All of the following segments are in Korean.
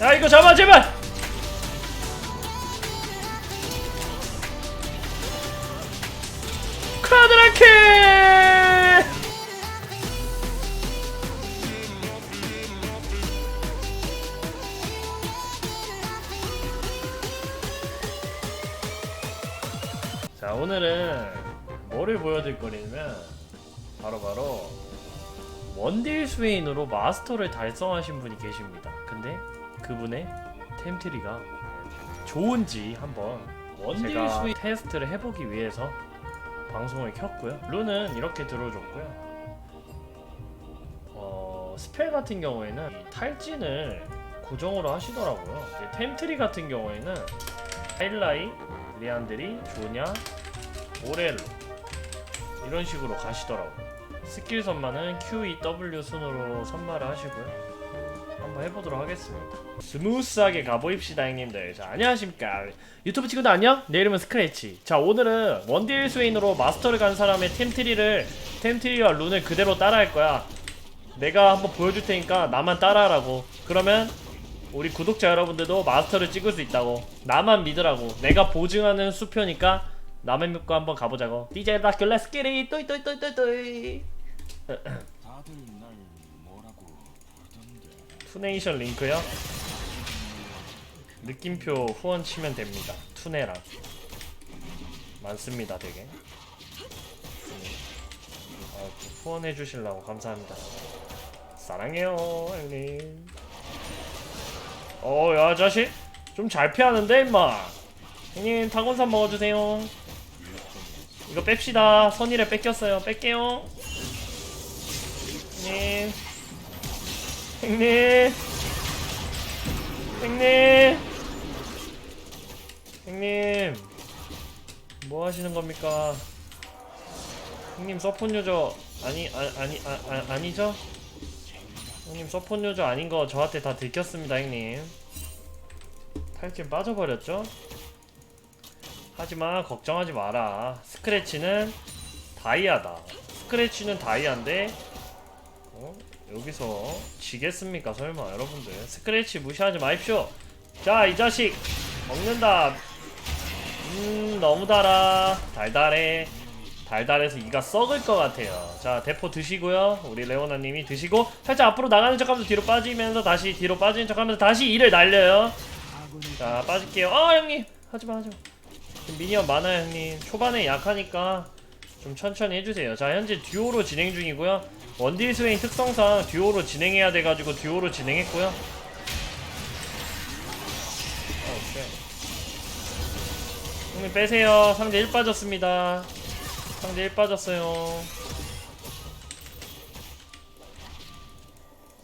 야 이거 잡아 제발 카드라케 자 오늘은 뭐를 보여드릴 거냐면 바로바로 원딜 스웨인으로 마스터를 달성하신 분이 계십니다. 근데 그분의 템트리가 좋은지 한번 제가 테스트를 해보기 위해서 방송을 켰고요. 룬은 이렇게 들어줬고요. 어, 스펠 같은 경우에는 이 탈진을 고정으로 하시더라고요. 템트리 같은 경우에는 하일라이, 리안드리, 조냐, 오렐로 이런 식으로 가시더라고요. 스킬 선만은 Q, E, W 순으로 선마를 하시고요. 한번 해보도록 하겠습니다. 스무스하게 가보입시다 형님들. 자 안녕하십니까 유튜브 친구들 안녕? 내 이름은 스크래치. 자 오늘은 원딜 스웨인으로 마스터를 간 사람의 템트리를 템트리와 룬을 그대로 따라할 거야. 내가 한번 보여줄 테니까 나만 따라하라고. 그러면 우리 구독자 여러분들도 마스터를 찍을 수 있다고. 나만 믿으라고. 내가 보증하는 수표니까 나만 믿고 한번 가보자고. DJ 다큐 렛츠 기릿 또이 또이 또이 또이. 다들 날 뭐라고 투네이션 링크요? 느낌표 후원 치면 됩니다. 투네랑 많습니다, 되게. 아, 또 후원해 주실라고 감사합니다. 사랑해요, 형님. 어, 야 자식, 좀 잘 피하는데 임마. 형님 타곤산 먹어주세요. 이거 뺍시다. 선일에 뺏겼어요. 뺄게요. 형님. 형님! 형님! 형님! 뭐 하시는 겁니까? 형님 서폿 요저 아니 아, 아니 아, 아, 아니죠? 형님 서폿 요저 아닌 거 저한테 다 들켰습니다 형님. 탈진 빠져버렸죠? 하지만 걱정하지 마라. 스크래치는 다이아다. 스크래치는 다이아인데 어? 여기서 지겠습니까 설마? 여러분들 스크래치 무시하지 마십시오. 자 이 자식 먹는다. 음 너무 달아. 달달해. 달달해서 이가 썩을 것 같아요. 자 대포 드시고요. 우리 레오나님이 드시고 살짝 앞으로 나가는 척하면서 뒤로 빠지면서 다시 뒤로 빠지는 척하면서 다시 이를 날려요. 자 빠질게요. 아 형님! 하지마 하지마. 미니언 많아요 형님. 초반에 약하니까 좀 천천히 해주세요. 자 현재 듀오로 진행 중이고요 원딜 스웨인 특성상 듀오로 진행해야 돼가지고 듀오로 진행했고요. 아, 오케이. 형님 빼세요. 상대 1 빠졌습니다. 상대 1 빠졌어요.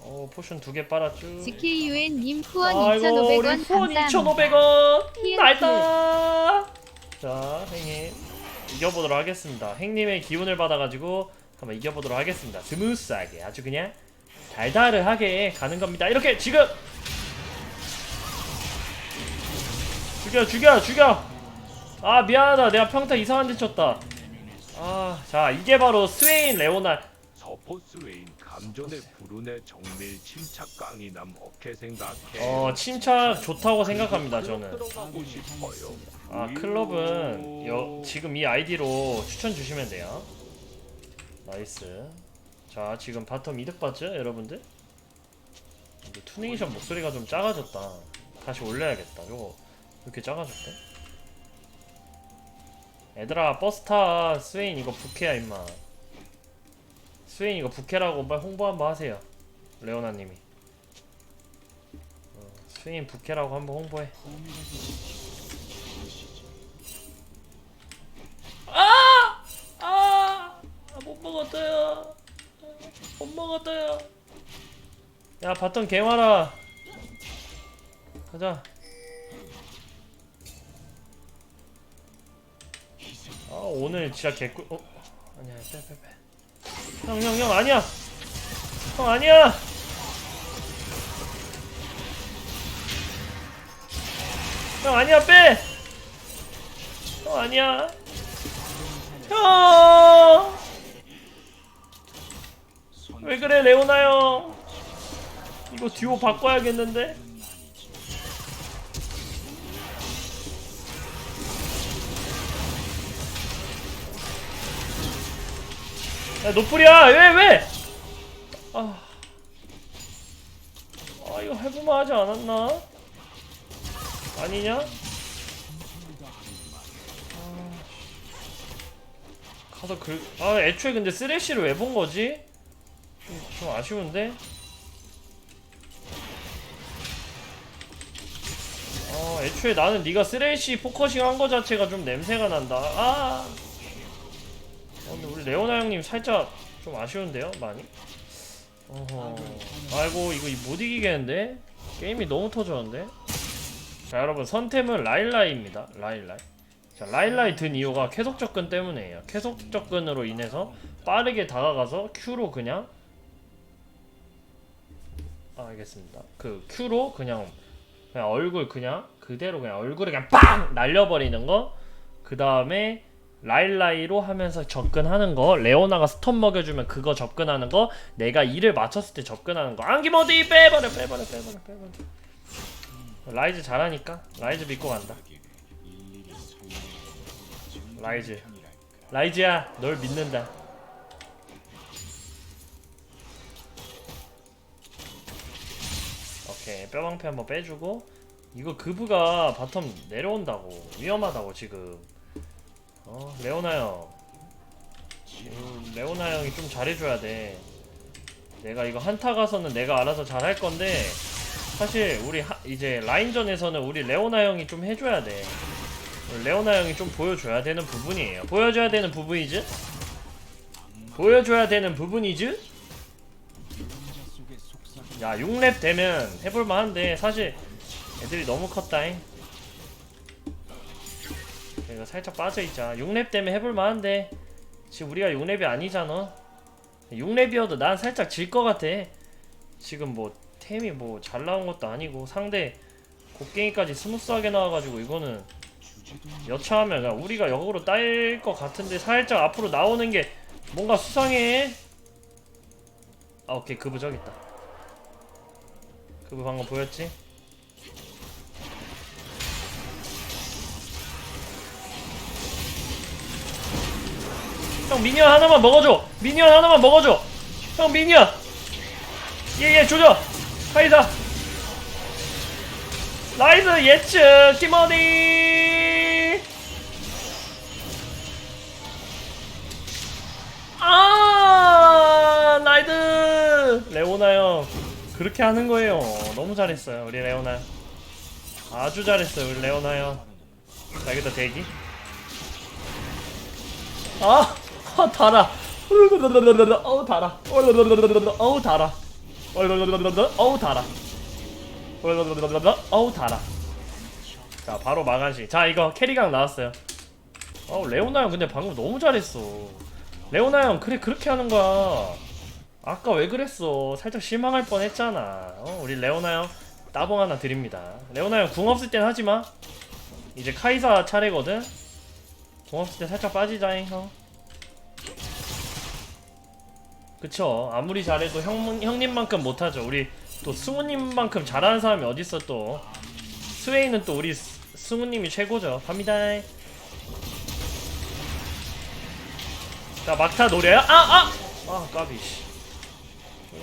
어 포션 두 개 빨았죠. GKUN님 후원 아이고 우리 2,500원 후원 감사합니다. 2,500원! TNT. 날다. 자 행님 이겨보도록 하겠습니다. 행님의 기운을 받아가지고 한번 이겨보도록 하겠습니다. 스무스하게 아주 그냥 달달하게 가는 겁니다. 이렇게 지금! 죽여 죽여 죽여! 아 미안하다. 내가 평타 이상한 데 쳤다. 아 자 이게 바로 스웨인 레오나 서포 스웨인 감전의 불운의 정밀 침착 강인함 어떻게 생각해? 어 침착 좋다고 생각합니다 저는. 들어가고 싶어요. 아 클럽은 여, 지금 이 아이디로 추천 주시면 돼요 나이스. 자 지금 바텀 이득 봤죠 여러분들? 이게 투네이션 목소리가 좀 작아졌다. 다시 올려야겠다. 요거 이렇게 작아졌대? 얘들아 버스타 스웨인 이거 부캐야 임마. 스웨인 이거 부캐라고 빨리 홍보 한번 하세요 레오나님이. 어, 스웨인 부캐라고 한번 홍보해 아! 못 먹었어요. 못 먹었어요. 야, 바텀 개 많아. 가자. 아, 오늘 진짜 개꿀. 어? 아니야, 빼, 빼, 빼. 형, 형, 형, 아니야. 형, 아니야. 형, 아니야, 빼. 형, 아니야. 형! 왜 그래 레오나 형? 이거 듀오 바꿔야겠는데? 야 노플이야 왜 왜? 아, 아 이거 해보마 하지 않았나? 아니냐? 아. 가서 글.. 아 애초에 근데 쓰레쉬를 왜 본 거지? 좀, 좀 아쉬운데? 어 애초에 나는 네가 쓰레쉬 포커싱 한 거 자체가 좀 냄새가 난다. 아. 어, 근데 우리 레오나 형님 살짝 좀 아쉬운데요, 많이? 어허. 아이고 이거 못 이기겠는데? 게임이 너무 터졌는데? 자 여러분 선템은 라일라이입니다. 라일라이. 자 라일라이 든 이유가 계속 접근 때문이에요. 계속 접근으로 인해서 빠르게 다가가서 Q로 그냥 아, 알겠습니다. 그 Q로 그냥 그냥 얼굴 그냥 그대로 그냥 얼굴에 그냥 빵 날려버리는 거. 그 다음에 라일라이로 하면서 접근하는 거. 레오나가 스톤 먹여주면 그거 접근하는 거. 내가 이를 맞췄을 때 접근하는 거. 안기모디 빼버려 빼버려 빼버려 빼버려. 라이즈 잘하니까 라이즈 믿고 간다. 라이즈. 라이즈야 널 믿는다. 오케이 뼈방패 한번 빼주고 이거 그브가 바텀 내려온다고 위험하다고 지금. 어 레오나 형. 음, 레오나 형이 좀 잘해줘야 돼. 내가 이거 한타 가서는 내가 알아서 잘 할 건데 사실 우리 하, 이제 라인전에서는 우리 레오나 형이 좀 해줘야 돼. 레오나 형이 좀 보여줘야 되는 부분이에요. 보여줘야 되는 부분이지? 보여줘야 되는 부분이지 야 6렙 되면 해볼만 한데 사실 애들이 너무 컸다잉. 내가 살짝 빠져있자 6렙 되면 해볼만 한데 지금 우리가 6렙이 아니잖아. 6렙이어도 난 살짝 질 것 같아. 지금 뭐 템이 뭐 잘 나온 것도 아니고 상대 곡괭이까지 스무스하게 나와가지고 이거는 여차하면 그냥 우리가 역으로 따일 것 같은데 살짝 앞으로 나오는 게 뭔가 수상해. 아 오케이. 그브 저기 있다. 그브 방금 보였지? 형 미니언 하나만 먹어줘. 미니언 하나만 먹어줘. 형 미니언. 예예 조져. 카이사. 라이드 예측 티모니 아 라이드 레오나 형 그렇게 하는 거예요. 너무 잘했어요 우리 레오나. 형. 아주 잘했어요 우리 레오나 형자 여기다 대기. 아, 아 달아. 어우 달아. 어우 달아. 어우 달아. 어우 달아. 자 바로 마간시 자 이거 캐리강 나왔어요. 어우 레오나 형 근데 방금 너무 잘했어. 레오나 형 그래 그렇게 하는 거야 아까 왜 그랬어? 살짝 실망할 뻔했잖아. 어 우리 레오나 형 따봉 하나 드립니다. 레오나 형 궁 없을 땐 하지마. 이제 카이사 차례거든. 궁 없을 때 살짝 빠지자잉 형. 그쵸? 아무리 잘해도 형, 형님만큼 못하죠. 우리 또 승우님만큼 잘하는 사람이 어딨어 또. 스웨이는 또 우리 스- 승우님이 최고죠. 갑니다. 자 막타 노래야? 아! 아! 아 까비 씨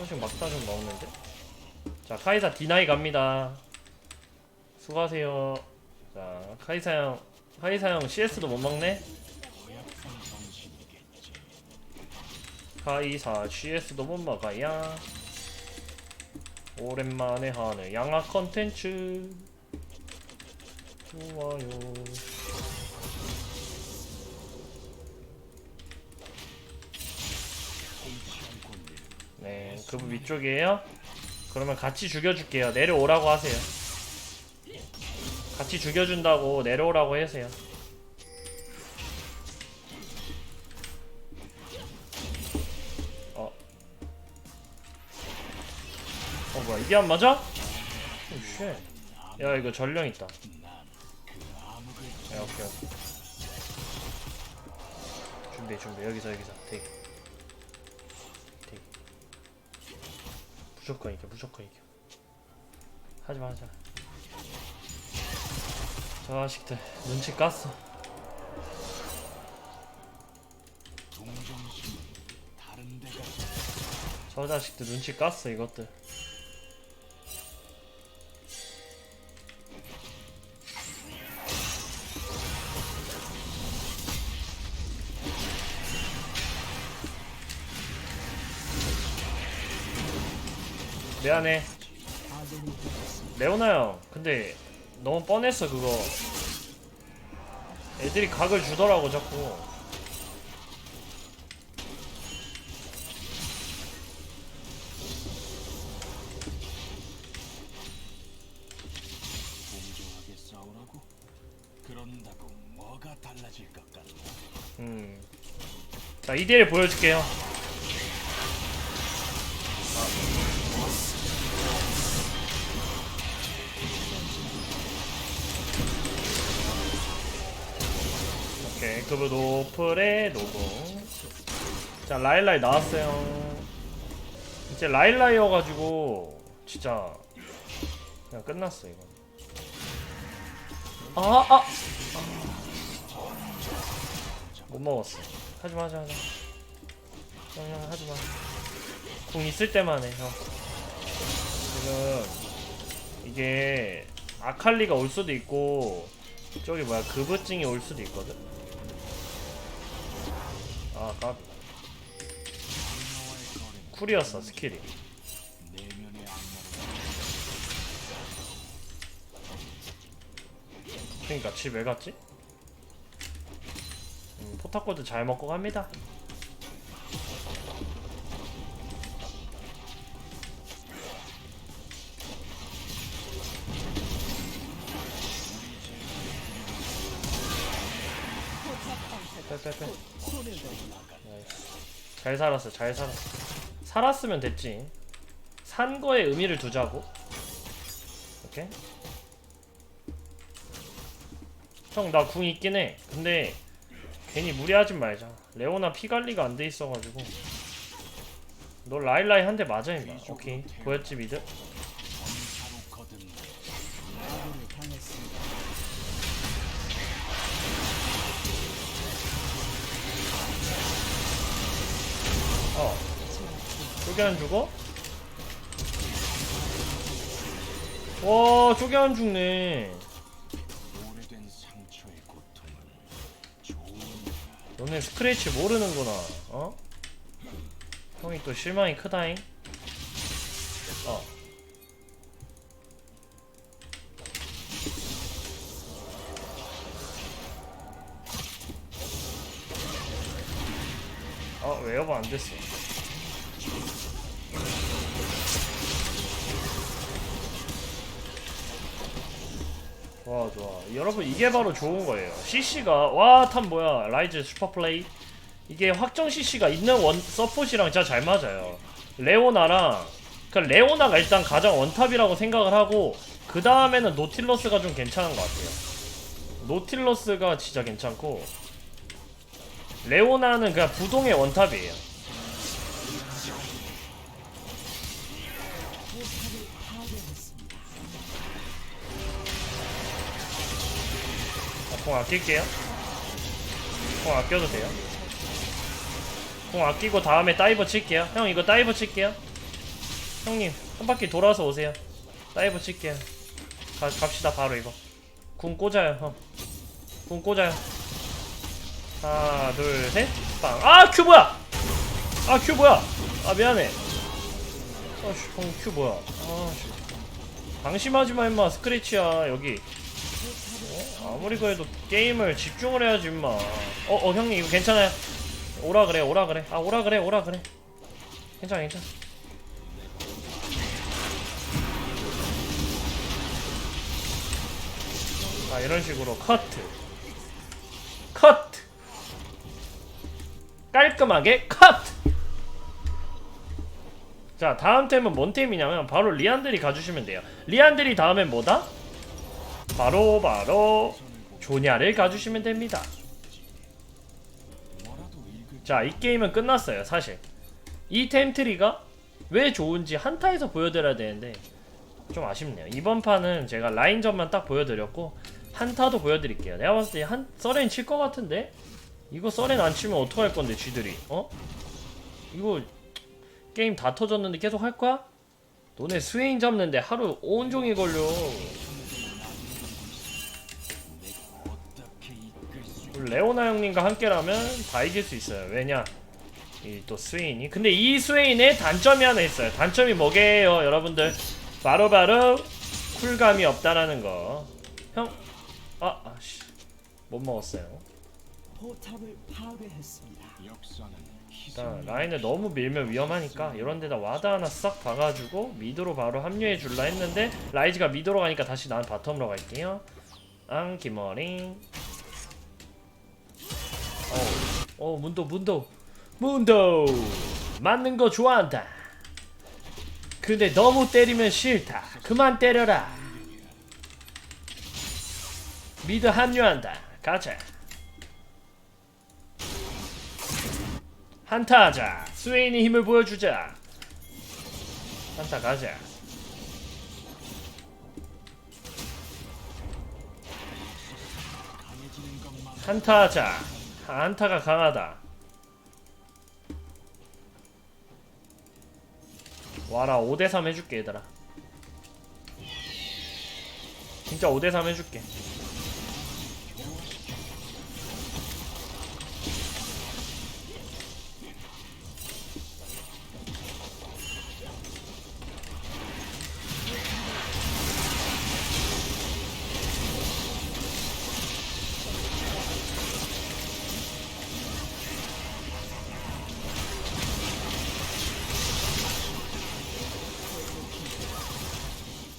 조금씩 막타 좀 먹는데? 자 카이사 디나이 갑니다. 수고하세요. 자 카이사 형 카이사 형 CS도 못 먹네. 카이사 CS도 못 먹어야. 오랜만에 하는 양악 컨텐츠. 좋아요 네 그분 위쪽이에요? 그러면 같이 죽여줄게요. 내려오라고 하세요. 같이 죽여준다고 내려오라고 하세요. 어. 어 뭐야 이게 안 맞아? 오 쉣. 야 이거 전령 있다. 야 오케이 오케이. 준비 준비. 여기서 여기서. 대기 무조건 이겨 무조건 이겨. 하지마 하지마. 저 자식들 눈치 깠어. 저 자식들 눈치 깠어 이것들 미안해 레오나 형 근데 너무 뻔했어 그거 애들이 각을 주더라고 자꾸 공정하게 싸우라고? 그런다고 뭐가 달라질 것 같나? 음. 자, 이대를 보여줄게요. 그브 노플의 노공. 자, 라일라이 나왔어요. 이제 라일라이여가지고, 진짜, 그냥 끝났어, 이거. 아, 아! 못 먹었어. 하지마 하지마 하지마. 형, 형 하지마. 궁 있을 때만 해 형. 지금 이게 아칼리가 올 수도 있고 저기 뭐야 그브증이 올 수도 있거든. 아 까. 악마와의 거래는 쿨이었어 스킬이. 내면의 악마로 그러니까 집왜 갔지? 음, 포타코드 잘 먹고 갑니다. 잘 살았어, 잘 살았어. 살았으면 됐지. 산 거에 의미를 두자고. 오케이. 형 나 궁 있긴 해 근데 괜히 무리하지 말자 레오나 피 관리가 안 돼 있어가지고 너 라일라이 한 대 맞아 임마 오케이 보였지 미드 쪼개 안 죽어? 와 쪼개 안 죽네 너네 스크래치 모르는구나 어? 형이 또 실망이 크다잉 어 어, 웨어가 안 됐어. 와, 좋아. 여러분, 이게 바로 좋은 거예요. CC가, 와, 탑 뭐야. 라이즈 슈퍼플레이. 이게 확정 CC가 있는 원, 서폿이랑 진짜 잘 맞아요. 레오나랑, 그 레오나가 일단 가장 원탑이라고 생각을 하고, 그 다음에는 노틸러스가 좀 괜찮은 것 같아요. 노틸러스가 진짜 괜찮고, 레오나는 그냥 부동의 원탑이에요. 공 아낄게요. 공 아껴도 돼요. 공 아끼고 다음에 다이버 칠게요. 형 이거 다이버 칠게요. 형님 한 바퀴 돌아서 오세요. 다이버 칠게요. 가, 갑시다 바로 이거. 궁 꽂아요 형. 궁 꽂아요. 하나 둘 셋. 빵. 아 큐 뭐야? 아 큐 뭐야? 아 미안해. 아씨 형 큐 뭐야? 아씨. 방심하지 마 임마 스크래치야 여기. 어? 아무리 그래도 게임을 집중을 해야지 임마. 어, 어 형님 이거 괜찮아요. 오라 그래 오라 그래. 아 오라 그래 오라 그래. 괜찮아 괜찮아. 아 이런 식으로 커트. 커트. 깔끔하게 커트. 자 다음 템은 뭔 템이냐면 바로 리안들이 가주시면 돼요. 리안들이 다음엔 뭐다? 바로 바로 조냐를 가주시면 됩니다. 자, 이 게임은 끝났어요, 사실. 이 템트리가 왜 좋은지 한타에서 보여드려야 되는데 좀 아쉽네요. 이번 판은 제가 라인전만 딱 보여드렸고 한타도 보여드릴게요. 내가 봤을 때 한 서렌 칠 것 같은데 이거 서렌 안 치면 어떡할 건데 쥐들이 어? 이거 게임 다 터졌는데 계속 할 거야? 너네 스웨인 잡는데 하루 온종일 걸려. 레오나 형님과 함께라면 다 이길 수 있어요. 왜냐? 이 또 스웨인이. 근데 이 스웨인의 단점이 하나 있어요. 단점이 뭐게요, 여러분들? 바로바로 쿨감이 없다라는 거. 형, 아, 아씨, 못 먹었어요. 포탑을 파괴했습니다. 역사는 일단 라인을 너무 밀면 위험하니까 이런 데다 와드 하나 싹 박아주고 미드로 바로 합류해 줄라 했는데 라이즈가 미드로 가니까 다시 난 바텀으로 갈게요 앙 기머링 어, 어 문도 문도 문도 맞는 거 좋아한다 근데 너무 때리면 싫다 그만 때려라 미드 합류한다 가자 한타 하자. 스웨인의 힘을 보여주자. 한타 가자. 강해지는 것만 한타 하자. 한타가 강하다. 와라 5대3 해줄게 얘들아. 진짜 5대3 해줄게.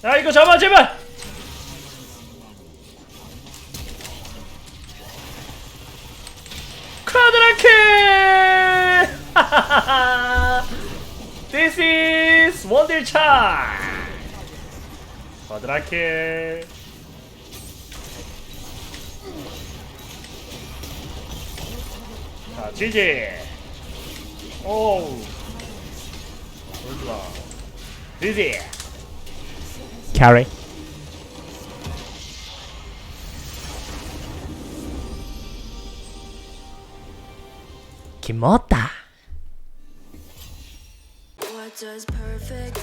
야 이거 잡아 제발. 쿼드라킬! This is 원딜 차. 쿼드라킬. 자, 지지. 오우. 좋아. 지지. Carry. Kimota. What does perfect